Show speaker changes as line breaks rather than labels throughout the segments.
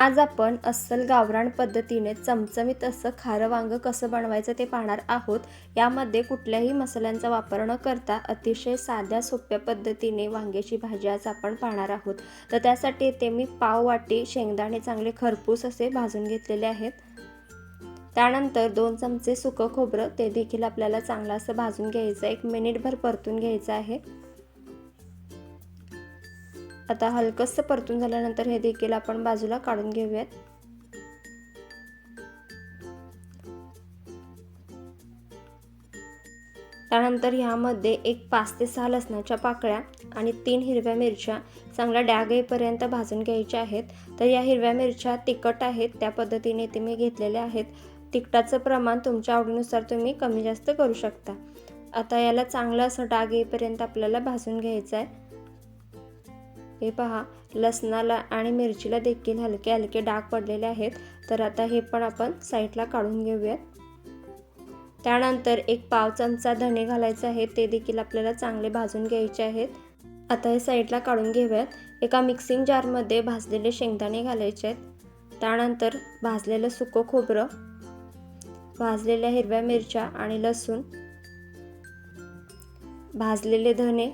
आज आपण अस्सल गावरान पद्धतीने चमचमीत असं खारं वांग कसं बनवायचं ते पाहणार आहोत. यामध्ये कुठल्याही मसाल्यांचा वापर न करता अतिशय साध्या सोप्या पद्धतीने वांग्याची भाजी आज आपण पाहणार आहोत. तर त्यासाठी येथे मी पाव वाटी शेंगदाणे चांगले खरपूस असे भाजून घेतलेले आहेत. त्यानंतर दोन चमचे सुकं खोबरं ते देखील आपल्याला चांगलं असं भाजून घ्यायचं एक मिनिटभर परतून घ्यायचं आहे. आता हलकंसं परतून झाल्यानंतर हे देखील आपण बाजूला काढून घेऊयात. त्यानंतर ह्यामध्ये एक पाच ते सहा लसणाच्या पाकळ्या आणि तीन हिरव्या मिरच्या चांगल्या डॅग येईपर्यंत भाजून घ्यायच्या आहेत. तर या हिरव्या मिरच्या तिखट आहेत त्या पद्धतीने ते मी घेतलेल्या आहेत. तिखटाचं प्रमाण तुमच्या आवडीनुसार तुम्ही कमी जास्त करू शकता. आता याला चांगलं असं डाग येईपर्यंत आपल्याला भाजून घ्यायचं आहे हे पहा लसणाला आणि मिरचीला देखील हलके हलके डाग पडलेले आहेत. तर आता हे पण आपण साईडला काढून घेऊयात. त्यानंतर एक पाव चमचा धणे घालायचे आहे ते देखील आपल्याला चांगले भाजून घ्यायचे आहेत. आता हे साईडला काढून घेऊयात. एका मिक्सिंग जारमध्ये भाजलेले शेंगदाणे घालायचे आहेत. त्यानंतर भाजलेलं सुकं खोबरं भाजलेल्या हिरव्या मिरच्या आणि लसूण भाजलेले धणे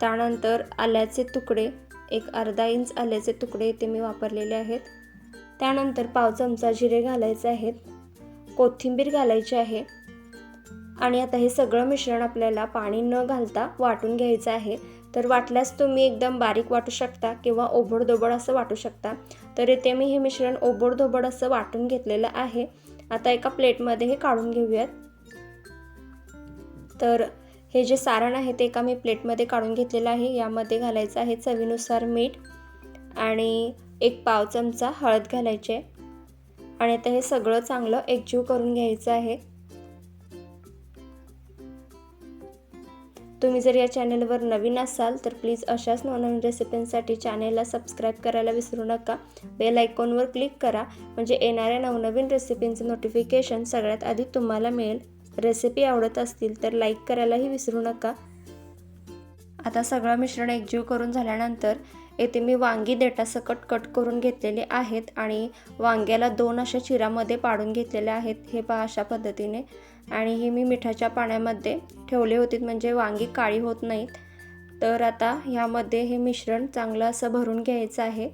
त्यानंतर आल्याचे तुकडे एक अर्धा इंच आल्याचे तुकडे इथे मी वापरलेले आहेत. त्यानंतर पाव चमचा जिरे घालायचे आहेत कोथिंबीर घालायची आहे आणि आता हे सगळं मिश्रण आपल्याला पाणी न घालता वाटून घ्यायचं आहे. तर वाटल्यास तुम्ही एकदम बारीक वाटू शकता किंवा ओबडधोबड असं वाटू शकता. तर इथे मी हे मिश्रण ओबडधोबड असं वाटून घेतलेलं आहे. आता एका प्लेटमध्ये हे काढून घेऊयात. तर हे जे सारण आहे ते एका मी प्लेटमध्ये काढून घेतलेलं आहे. यामध्ये घालायचं आहे चवीनुसार मीठ आणि एक पाव चमचा हळद घालायचे. आणि आता हे सगळं चांगलं एकजीव करून घ्यायचं आहे. तुम्ही जर या चॅनलवर नवीन असाल तर प्लीज अशाच नवनवीन रेसिपींसाठी चॅनेलला सबस्क्राईब करायला विसरू नका. बेल आयकॉनवर क्लिक करा. म्हणजे येणाऱ्या नवनवीन रेसिपींचं नोटिफिकेशन सगळ्यात आधी तुम्हाला मिळेल. रेसिपी आवडत असतील तर लाईक करायलाही विसरू नका. आता सगळं मिश्रण एकजीव करून झाल्यानंतर येथे मी वांगी देटासकट कट करून घेतलेले आहेत आणि वांग्याला दोन अशा चिरामध्ये पाडून घेतलेले आहेत. हे पहा अशा पद्धतीने. आणि हे मी मिठाच्या पाण्यामध्ये ठेवले होते म्हणजे वांगी काळी होत नाहीत. तर आता ह्यामध्ये हे मिश्रण चांगलं असं भरून घ्यायचं आहे.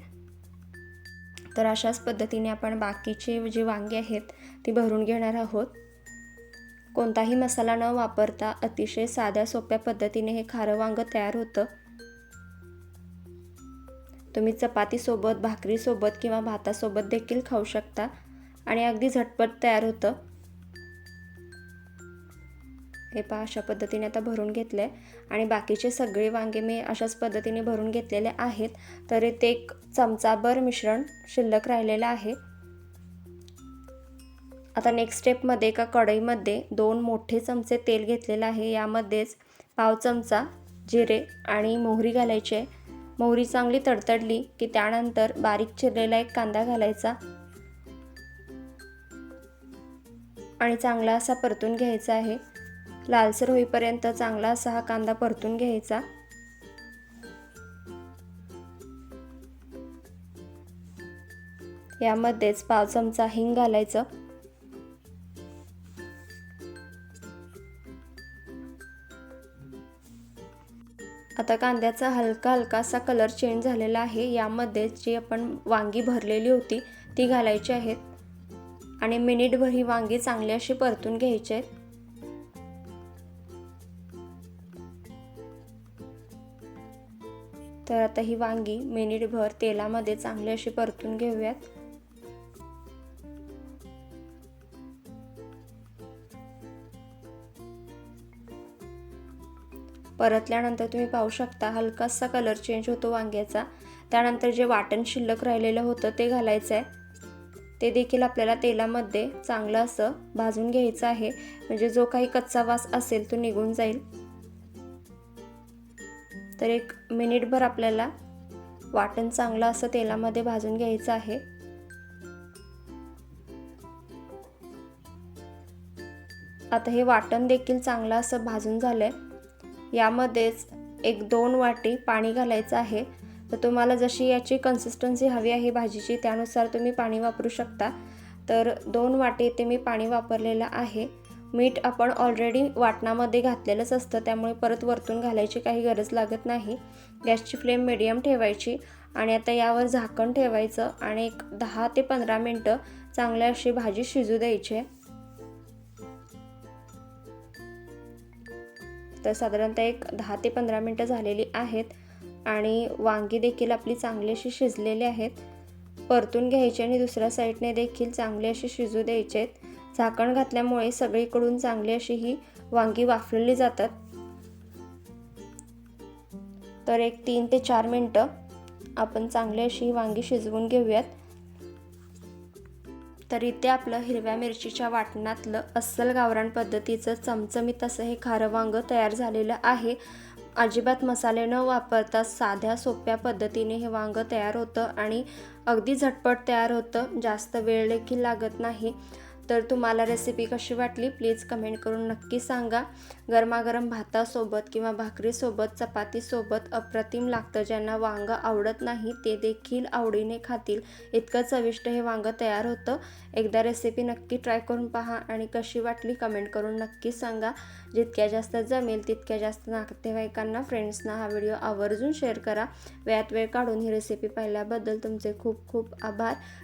तर अशाच पद्धतीने आपण बाकीची जी वांगी आहेत ती भरून घेणार आहोत. कोणताही मसाला न वापरता अतिशय साध्या सोप्या पद्धतीने हे खारं वांगं तयार होतं. तुम्ही चपातीसोबत भाकरीसोबत किंवा भातासोबत देखील खाऊ शकता आणि अगदी झटपट तयार होतं. हे पहा अशा पद्धतीने आता भरून घेतलं आहे आणि बाकीचे सगळे वांगे मी अशाच पद्धतीने भरून घेतलेले आहेत. तरी ते एक चमचाभर मिश्रण शिल्लक राहिलेलं आहे. आता नेक्स्ट स्टेपमध्ये एका कढईमध्ये दोन मोठे चमचे तेल घेतलेलं आहे. यामध्येच पाव चमचा जिरे आणि मोहरी घालायची मोहरी चांगली तडतडली की त्यानंतर बारीक चिरलेला एक कांदा घालायचा आणि चांगला असा परतून घ्यायचा आहे. लालसर होईपर्यंत चांगला असा हा कांदा परतून घ्यायचा. यामध्येच पाव चमचा हिंग घालायचं. आता कांद्याचा हलका हलकासा कलर चेंज झालेला आहे. यामध्ये जी आपण वांगी भरलेली होती ती घालायची आहेत आणि मिनिटभर ही वांगी चांगली अशी परतून घ्यायची आहेत तर आता ही वांगी मिनिटभर तेलामध्ये चांगली अशी परतून घेऊयात. परतल्यानंतर तुम्ही पाहू शकता हलकासा कलर चेंज होतो वांग्याचा. त्यानंतर जे वाटण शिल्लक राहिलेलं होतं ते घालायचं आहे. ते देखील आपल्याला तेलामध्ये चांगलं असं भाजून घ्यायचं आहे. म्हणजे जो काही कच्चा वास असेल तो निघून जाईल. तर एक मिनिटभर आपल्याला वाटण चांगलं असं तेलामध्ये भाजून घ्यायचं आहे. आता हे वाटण देखील चांगलं असं भाजून झालं आहे यामध्येच एक दोन वाटी पाणी घालायचं आहे. तर तुम्हाला जशी याची कन्सिस्टन्सी हवी आहे भाजीची त्यानुसार तुम्ही पाणी वापरू शकता. तर दोन वाटी ते मी पाणी वापरलेलं आहे. मीठ आपण ऑलरेडी वाटणामध्ये घातलेलंच असतं त्यामुळे परत वरतून घालायची काही गरज लागत नाही. गॅसची फ्लेम मिडियम ठेवायची आणि आता यावर झाकण ठेवायचं आणि एक दहा ते पंधरा मिनटं चांगली अशी भाजी शिजू द्यायची. आहे. तर साधारणतः एक दहा ते पंधरा मिनटं झालेली आहेत आणि वांगी देखील आपली चांगली अशी शिजलेली आहेत. परतून घ्यायची आणि दुसऱ्या साईडने देखील चांगली अशी शिजू द्यायचे आहेत. झाकण घातल्यामुळे सगळीकडून चांगली अशी ही वांगी वाफलेली जातात. तर एक तीन ते चार मिनटं आपण चांगली अशी वांगी शिजवून घेऊयात. तर इथे आपलं हिरव्या मिरचीच्या वाटणातलं अस्सल गावरान पद्धतीचं चमचमीत असं हे खारं वांगं तयार झालेलं आहे. अजिबात मसाले न वापरता साध्या सोप्या पद्धतीने हे वांगं तयार होतं आणि अगदी झटपट तयार होतं. जास्त वेळ देखील लागत नाही. तर तुम्हाला रेसिपी कशी वाटली प्लीज कमेंट करून नक्की सांगा. गरमागरम भातासोबत किंवा भाकरीसोबत चपातीसोबत अप्रतिम लागतं. ज्यांना वांगं आवडत नाही ते देखील आवडीने खातील. इतकं चविष्ट हे वांगं तयार होतं. एकदा रेसिपी नक्की ट्राय करून पहा आणि कशी वाटली कमेंट करून नक्की सांगा. जितक्या जास्त जमेल तितक्या जास्त नातेवाईकांना फ्रेंड्सना हा व्हिडिओ आवर्जून शेअर करा. वेळात वेळ काढून ही रेसिपी पाहिल्याबद्दल तुमचे खूप खूप आभार.